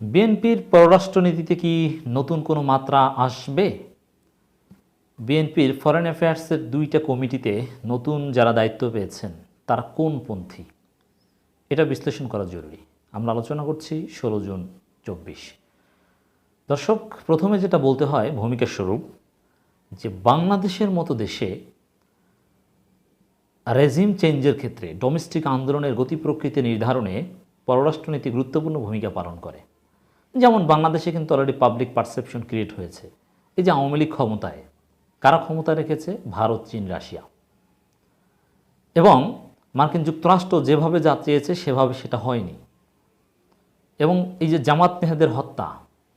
বিএনপির পররাষ্ট্রনীতিতে কি নতুন কোনো মাত্রা আসবে? বিএনপির ফরেন অ্যাফেয়ার্সের দুইটা কমিটিতে নতুন যারা দায়িত্ব পেয়েছেন, তারা কোন পন্থী? এটা বিশ্লেষণ করা জরুরি। আমরা আলোচনা করছি ষোলো জুন চব্বিশ। দর্শক, প্রথমে যেটা বলতে হয় ভূমিকা স্বরূপ, যে বাংলাদেশের মতো দেশে রেজিম চেঞ্জের ক্ষেত্রে, ডোমেস্টিক আন্দোলনের গতি প্রকৃতি নির্ধারণে পররাষ্ট্রনীতি গুরুত্বপূর্ণ ভূমিকা পালন করে। যেমন বাংলাদেশে কিন্তু অলরেডি পাবলিক পারসেপশন ক্রিয়েট হয়েছে। এই যে আওয়ামী লীগ ক্ষমতায়, কারা ক্ষমতা রেখেছে? ভারত, চীন, রাশিয়া। এবং মার্কিন যুক্তরাষ্ট্র যেভাবে যা চেয়েছে, সেভাবে সেটা হয়নি। এবং এই যে জামাত মেহেদের হত্যা,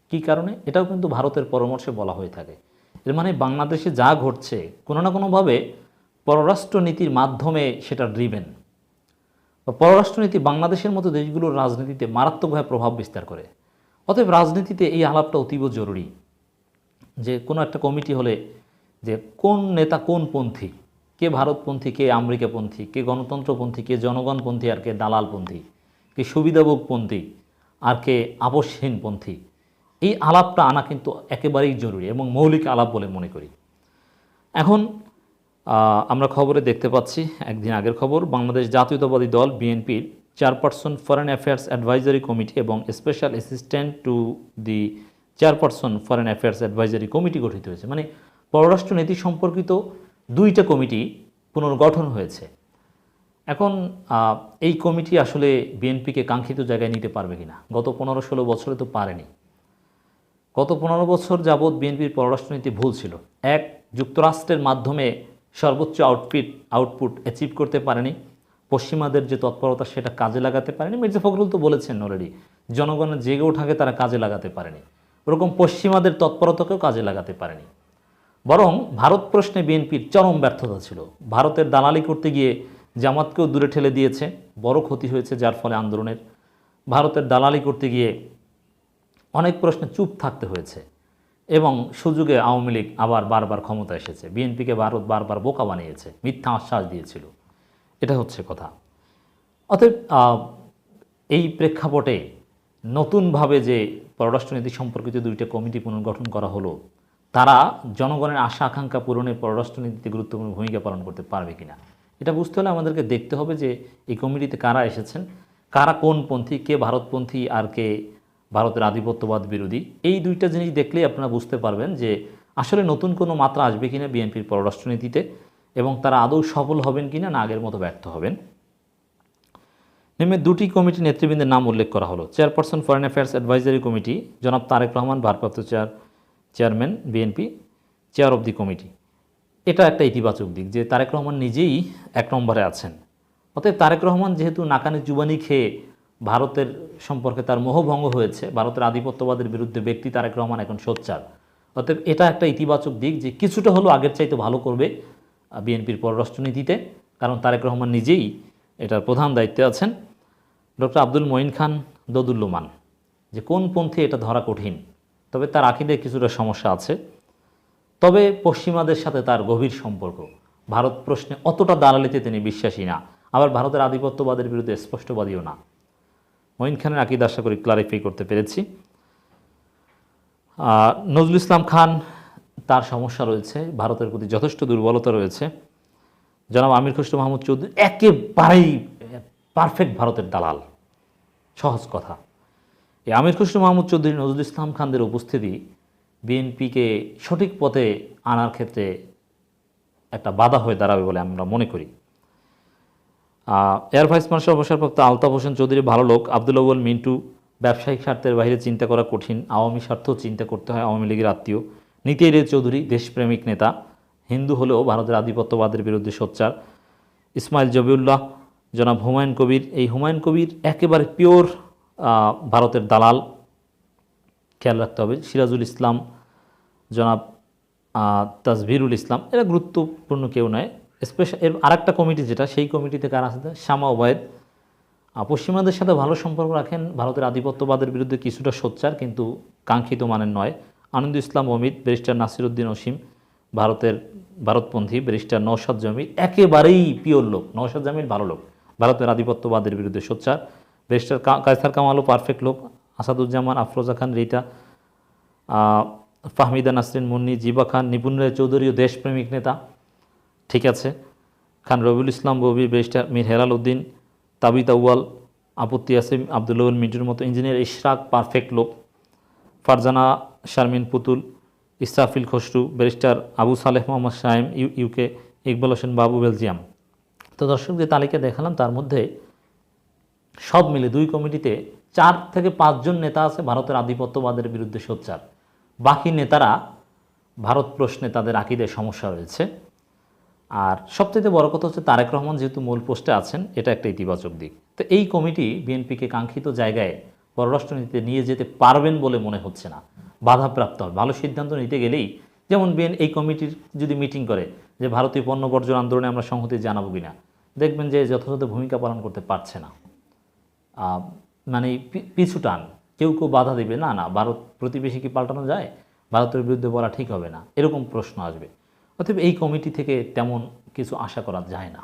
কি কারণে? এটাও কিন্তু ভারতের পরামর্শে বলা হয়ে থাকে। এর মানে বাংলাদেশে যা ঘটছে, কোনো না কোনোভাবে পররাষ্ট্রনীতির মাধ্যমে সেটা ড্রিবেন পররাষ্ট্রনীতি বাংলাদেশের মতো দেশগুলোর রাজনীতিতে মারাত্মকভাবে প্রভাব বিস্তার করে। অতএব রাজনীতিতে এই আলাপটা অতীব জরুরি যে কোনো একটা কমিটি হলে যে কোন নেতা কোন পন্থী, কে ভারতপন্থী, কে আমেরিকাপন্থী, কে গণতন্ত্রপন্থী, কে জনগণপন্থী আর কে দালালপন্থী, কে সুবিধাভোগপন্থী আর কে আপসহীনপন্থী এই আলাপটা আনা কিন্তু একেবারেই জরুরি এবং মৌলিক আলাপ বলে মনে করি। এখন আমরা খবরে দেখতে পাচ্ছি, একদিন আগের খবর, বাংলাদেশ জাতীয়তাবাদী দল, বিএনপির chairperson foreign affairs advisory committee এবং special assistant to the chairperson foreign affairs advisory committee গঠিত হয়েছে। মানে পররাষ্ট্র নীতি সম্পর্কিত দুইটা কমিটি পুনর্গঠন হয়েছে। এখন এই কমিটি আসলে বিএনপিকে কাঙ্ক্ষিত জায়গায় নিতে পারবে কিনা? গত পনেরো ষোলো বছরে তো পারেনি। গত পনেরো বছর যাবৎ বিএনপির পররাষ্ট্রনীতি ভুল ছিল। এক, যুক্তরাষ্ট্রের মাধ্যমে সর্বোচ্চ আউটপিট আউটপুট অ্যাচিভ করতে পারেনি। পশ্চিমাদের যে তৎপরতা সেটা কাজে লাগাতে পারেনি। মির্জা ফখরুল তো বলেছেন অলরেডি জনগণের জেগে ওঠাকে তারা কাজে লাগাতে পারেনি। ওরকম পশ্চিমাদের তৎপরতাকেও কাজে লাগাতে পারেনি। বরং ভারত প্রশ্নে বিএনপির চরম ব্যর্থতা ছিল। ভারতের দালালি করতে গিয়ে জামাতকেও দূরে ঠেলে দিয়েছে। বড় ক্ষতি হয়েছে যার ফলে আন্দোলনের। ভারতের দালালি করতে গিয়ে অনেক প্রশ্নে চুপ থাকতে হয়েছে এবং সুযোগে আওয়ামী লীগ আবার বারবার ক্ষমতা এসেছে। বিএনপিকে ভারত বারবার বোকা বানিয়েছে, মিথ্যা আশ্বাস দিয়েছিল। এটা হচ্ছে কথা। অতএব এই প্রেক্ষাপটে নতুনভাবে যে পররাষ্ট্রনীতি সম্পর্কিত দুইটা কমিটি পুনর্গঠন করা হলো, তারা জনগণের আশা, আকাঙ্ক্ষা পূরণে পররাষ্ট্রনীতিতে গুরুত্বপূর্ণ ভূমিকা পালন করতে পারবে কিনা। এটা বুঝতে হলে আমাদেরকে দেখতে হবে যে এই কমিটিতে কারা এসেছেন, কারা কোন পন্থী, কে ভারতপন্থী আর কে ভারতের আধিপত্যবাদ বিরোধী। এই দুইটা জিনিস দেখলেই আপনারা বুঝতে পারবেন যে আসলে নতুন কোনো মাত্রা আসবে কিনা বিএনপির পররাষ্ট্রনীতিতে। এবং তারা আদৌ সফল হবেন কিনা না আগের মতো ব্যর্থ হবেন। নিম্নে দুটি কমিটি নেতৃবৃন্দের নাম উল্লেখ করা হলো। Chairperson foreign affairs advisory committee, জনাব তারেক রহমান, ভারপ্রাপ্ত chair, chairman, BNP, chair of the committee. এটা একটা ইতিবাচক দিক যে তারেক রহমান নিজেই এক নম্বরে আছেন। অতএব তারেক রহমান যেহেতু নাকানে জুবানি খেয়ে ভারতের সম্পর্কে তার মোহভঙ্গ হয়েছে, ভারতের আধিপত্যবাদের বিরুদ্ধে ব্যক্তি তারেক রহমান এখন সোচ্চার। অতএব এটা একটা ইতিবাচক দিক যে কিছুটা হলেও আগের চাইতে ভালো করবে বিএনপির পররাষ্ট্রনীতিতে কারণ তারেক রহমান নিজেই এটার প্রধান দায়িত্বে আছেন। ডক্টর আব্দুল মঈন খান দদুল্লমান যে কোন পন্থে এটা ধরা কঠিন, তবে তার আকিদে কিছুটা সমস্যা আছে। তবে পশ্চিমাদের সাথে তার গভীর সম্পর্ক, ভারত প্রশ্নে অতটা দালালিতে তিনি বিশ্বাসী না, আবার ভারতের আধিপত্যবাদের বিরুদ্ধে স্পষ্টবাদীও না। মঈন খানের আকিদ আশা করি ক্লারিফাই করতে পেরেছি। নজরুল ইসলাম খান তার সমস্যা রয়েছে, ভারতের প্রতি যথেষ্ট দুর্বলতা রয়েছে। জনাব আমির খসরু মাহমুদ চৌধুরী, একেবারেই পারফেক্ট ভারতের দালাল। সহজ কথা। এই আমির খসরু মাহমুদ চৌধুরী, নজরুল ইসলাম খানদের উপস্থিতি বিএনপিকে সঠিক পথে আনার ক্ষেত্রে একটা বাধা হয়ে দাঁড়াবে বলে আমরা মনে করি। এয়ার ভাইস মার্শাল অবসরপ্রাপ্ত আলতাফ হোসেন চৌধুরী ভালো লোক, আব্দুল মিন্টু, ব্যবসায়িক স্বার্থের বাইরে চিন্তা করা কঠিন, আওয়ামী স্বার্থও চিন্তা করতে হয়, আওয়ামী লীগের আত্মীয়। নীতি রে চৌধুরী, দেশপ্রেমিক নেতা, হিন্দু হলেও ভারতের আধিপত্যবাদের বিরুদ্ধে সোচ্চার। ইসমাইল জবিউল্লাহ, জনাব হুমায়ুন কবির, এই হুমায়ুন কবির একেবারে পিওর ভারতের দালাল। খেয়াল রাখতে হবে, সিরাজুল ইসলাম, জনাব তাজভিরুল ইসলাম, এরা গুরুত্বপূর্ণ কেউ নয়। স্পেশাল এর আরেকটা কমিটি যেটা, সেই কমিটিতে কারা আছে? শ্যামা ওবায়দ। পশ্চিমাদের সাথে ভালো সম্পর্ক রাখেন, ভারতের আধিপত্যবাদের বিরুদ্ধে কিছুটা সোচ্চার, কিন্তু কাঙ্ক্ষিত মানের নয়। আনন্দ ইসলাম অমিত, ব্যারিস্টার নাসিরুদ্দিন অসীম, ভারতের ভারতপন্থী, ব্যারিস্টার নৌসাদ জামিল, একেবারেই পিওর লোক নৌসাদ জামিল ভালো লোক। ভারতের আধিপত্যবাদের বিরুদ্ধে সোচ্চার। ব্যারিস্টার কায়সার কামালও পারফেক্ট লোক, আসাদুজ্জামান, আফরোজা খান রিতা ফাহমিদা নাসরিন মুন্নি, জিবা খান, নিপুণ রায় চৌধুরী দেশপ্রেমিক নেতা, ঠিক আছে। খান রবিউল ইসলাম ববি, ব্যারিস্টার মীর হেলাল উদ্দিন, তাবিত আউয়াল, আপত্তি আসিম আবদুল্লাউল মিন্টুর মতো ইঞ্জিনিয়ার ইশরাক পারফেক্ট লোক। Farzana Sharmin Putul, Israfil Khasru, barrister Abu Saleh Mohammad Shahim U UK Iqbal Hossain Babu, Belgium. তো দর্শক, যে তালিকা দেখালাম, তার মধ্যে সব মিলে দুই কমিটিতে চার থেকে পাঁচজন নেতা আছে ভারতের আধিপত্যবাদের বিরুদ্ধে সোচ্চার। বাকি নেতারা ভারত প্রশ্নে তাদের আকিদের সমস্যা রয়েছে। আর সবচেয়ে বড় কথা হচ্ছে, তারেক রহমান যেহেতু মূল পোস্টে আছেন, এটা একটা ইতিবাচক দিক। তো এই কমিটি বিএনপিকে কাঙ্ক্ষিত জায়গায় পররাষ্ট্রনীতিতে নিয়ে যেতে পারবেন বলে মনে হচ্ছে না। বাধাপ্রাপ্ত হবে ভালো সিদ্ধান্ত নিতে গেলেই, যেমন বিএন এই কমিটির যদি মিটিং করে যে ভারতীয় পণ্য বর্জন আন্দোলনে আমরা সংহতি জানাব কিনা, দেখবেন যে যথাযথ ভূমিকা পালন করতে পারছে না। মানে পিছু টান। কেউ কেউ বাধা দেবে, না না, ভারত প্রতিবেশী কি পাল্টানো যায়? ভারতের বিরুদ্ধে বলা ঠিক হবে না। এরকম প্রশ্ন আসবে। অতএব এই কমিটি থেকে তেমন কিছু আশা করা যায় না।